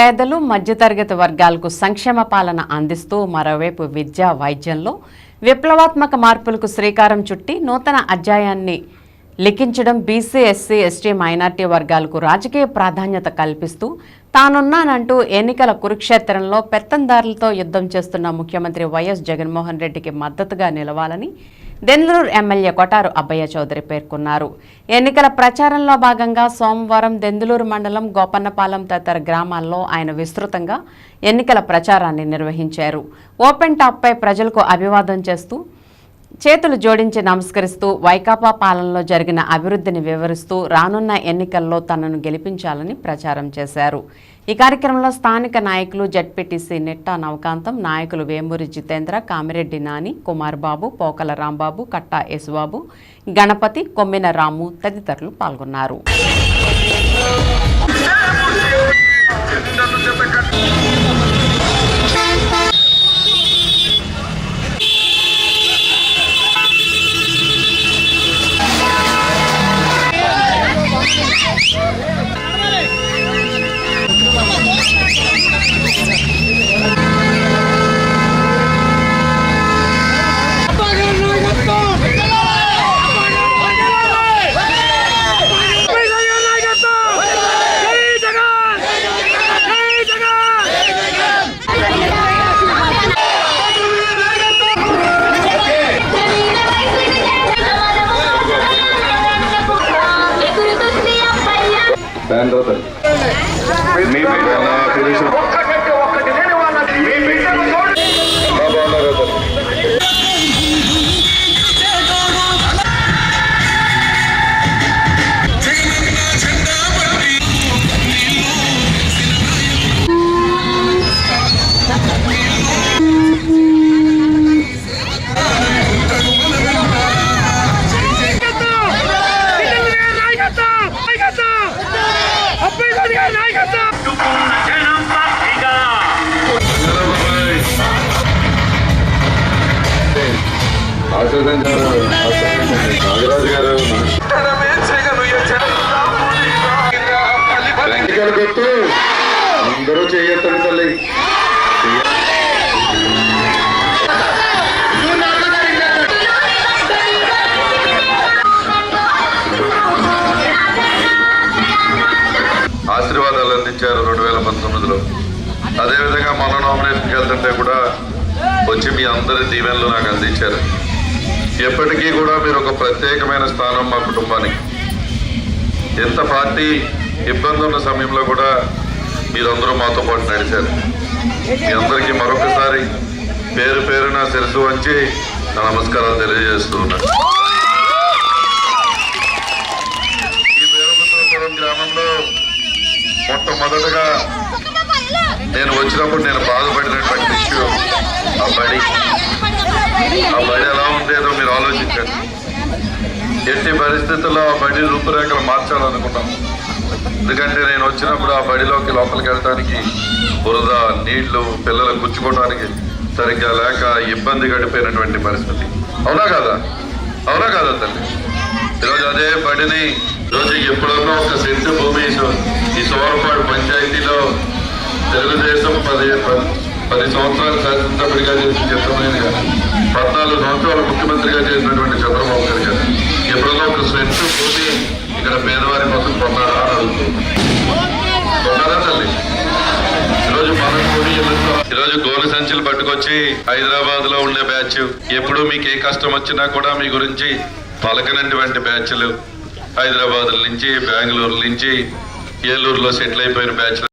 పేదలు మధ్యతరగతి వర్గాలకు సంక్షేమ పాలన అందిస్తూ మరోవైపు విద్య వైద్యంలో విప్లవాత్మక మార్పులకు శ్రీకారం చుట్టి నూతన అధ్యాయాన్ని లిఖించడం బీసీ ఎస్సీ ఎస్టీ మైనార్టీ వర్గాలకు రాజకీయ ప్రాధాన్యత కల్పిస్తూ తానున్నానంటూ ఎన్నికల కురుక్షేత్రంలో పెత్తందారులతో యుద్ధం చేస్తున్న ముఖ్యమంత్రి వైఎస్ జగన్మోహన్ రెడ్డికి మద్దతుగా నిలవాలని దెందులూరు ఎమ్మెల్యే కొటారు అబ్బయ్య చౌదరి పేర్కొన్నారు. ఎన్నికల ప్రచారంలో భాగంగా సోమవారం దెందులూరు మండలం గోపన్నపాలెం తదితర గ్రామాల్లో ఆయన విస్తృతంగా ఎన్నికల ప్రచారాన్ని నిర్వహించారు. ఓపెన్ టాప్పై ప్రజలకు అభివాదం చేస్తూ చేతులు జోడించి నమస్కరిస్తూ వైకాపా పాలనలో జరిగిన అభివృద్ధిని వివరిస్తూ రానున్న ఎన్నికల్లో తనను గెలిపించాలని ప్రచారం చేశారు. ఈ కార్యక్రమంలో స్థానిక నాయకులు జడ్పీటీసీ నిట్టా నవకాంతం నాయకులు వేమూరి జితేంద్ర కామిరెడ్డి నాని కుమార్ బాబు పోకల రాంబాబు కట్టా యేసుబాబు గణపతి కొమ్మిన రాము తదితరులు పాల్గొన్నారు. ఫ్యాన్ అవుతారు మీ నాగరాజు గారు వెంకటలు అందరూ చేయొద్దండి తల్లి. ఆశీర్వాదాలు అందించారు రెండు వేల పంతొమ్మిదిలో. అదేవిధంగా మన నామినేషన్కి వెళ్తుంటే కూడా వచ్చి మీ అందరి దీవెనలు నాకు అందించారు. ఎప్పటికీ కూడా మీరు ఒక ప్రత్యేకమైన స్థానం మా కుటుంబానికి. ఎంత పార్టీ ఇబ్బంది ఉన్న సమయంలో కూడా మీరందరూ మాతో పాటు నడిచారు. మీ అందరికీ మరొకసారి పేరు పేరున శిరసు వంచి నా నమస్కారాలు తెలియజేస్తూ ఉన్నాను. ఈ పేరుపుత్రపురం గ్రామంలో మొట్టమొదటగా నేను వచ్చినప్పుడు నేను బాధపడినటువంటి ఇష్యూ ఆ బడి. ఆ బడి ఎలా ఆలోచించండి. ఎట్టి పరిస్థితుల్లో ఆ బడి రూపురేఖలు మార్చాలనుకున్నాం. ఎందుకంటే నేను వచ్చినప్పుడు ఆ బడిలోకి లోపలికి వెళ్ళడానికి బురద నీళ్ళు పిల్లలు గుచ్చుకోవడానికి సరిగ్గా లేక ఇబ్బంది గడిపోయినటువంటి పరిస్థితి. అవునా కదా? అవునా కదా తల్లి? ఈరోజు అదే బడిని ఈరోజు ఎప్పుడన్నా ఒక సెంట్ భూమి ఈ సోమపాడు పంచాయతీలో తెలుగుదేశం పది పది సంవత్సరాలు శాసనసభ్యుడిగా చెప్తున్నాను చంద్రబాబు పద్నాలుగు సంవత్సరాలు ముఖ్యమంత్రిగా చేసినటువంటి చంద్రబాబు గారి గారు. ఎప్పుడన్నా ఒక సెంటు భూమి ఇక్కడ పేదవారి కోసం కొన్నాడా అని అడుగుతుంది కొన్నారా తల్లి? ఈరోజు మనం కూడా ఈరోజు గోలు సంచులు పట్టుకొచ్చి హైదరాబాద్లో ఉండే బ్యాచ్. ఎప్పుడు మీకు ఏ కష్టం వచ్చినా కూడా మీ గురించి పలకనటువంటి బ్యాచ్లు. హైదరాబాద్ నుంచి బెంగళూరు నుంచి ఏలూరులో సెటిల్ అయిపోయిన బ్యాచ్లు.